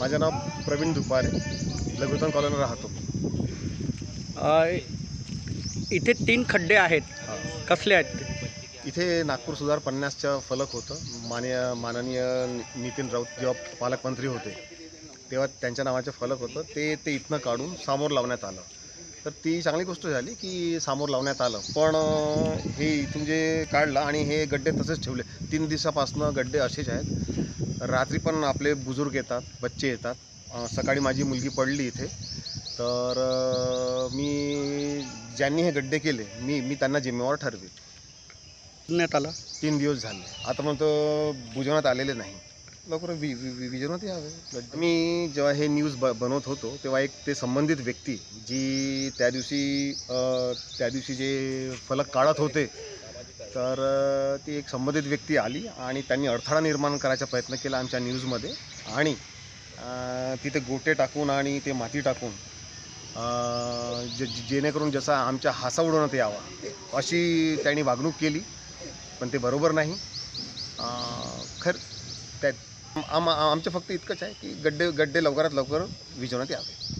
माझं नाव प्रवीण दुपारे. लघुतन कॉलनी राहतो. इथे तीन खड्डे आहेत. कसले आहेत ते? इथे नागपूर सुधार पन्नासचं फलक होतं. माननीय माननीय नितीन राऊत जेव्हा पालकमंत्री होते तेव्हा त्यांच्या नावाचं फलक होतं. ते ते इथनं काढून समोर लावण्यात आलं. तर ती चांगली गोष्ट झाली की समोर लावण्यात आलं. पण हे इथून जे काढलं आणि हे गड्डे तसेच ठेवले. तीन दिवसापासनं गड्डे असेच आहेत. रात्री पण आपले बुजुर्ग येतात बच्चे येतात. सकाळी माझी मुलगी पडली इथे. तर मी ज्यांनी हे गड्डे केले मी मी त्यांना जिम्मेवार ठरवे करण्यात आला. तीन दिवस झाले. आता मग तो बुजवण्यात आलेले नाही. लवकर वि वि- वि- यावे. मी जेव्हा हे न्यूज ब बनवत होतो तेव्हा एक ते संबंधित व्यक्ती जी त्या दिवशी त्या दिवशी जे फलक काढत होते तर ती एक संबंधित व्यक्ती आली आणि त्यांनी अडथळा निर्माण करायचा प्रयत्न केला आमच्या न्यूजमध्ये आणि तिथे गोटे टाकून आणि ते माती टाकून जे जेणेकरून जसा आमच्या हासा उडवण्यात यावा अशी त्यांनी वागणूक केली. पण ते बरोबर नाही. खर त्यात आम आमचं फक्त इतकंच आहे की गड्डे गड्डे लवकरात लवकर विजवण्यात यावे.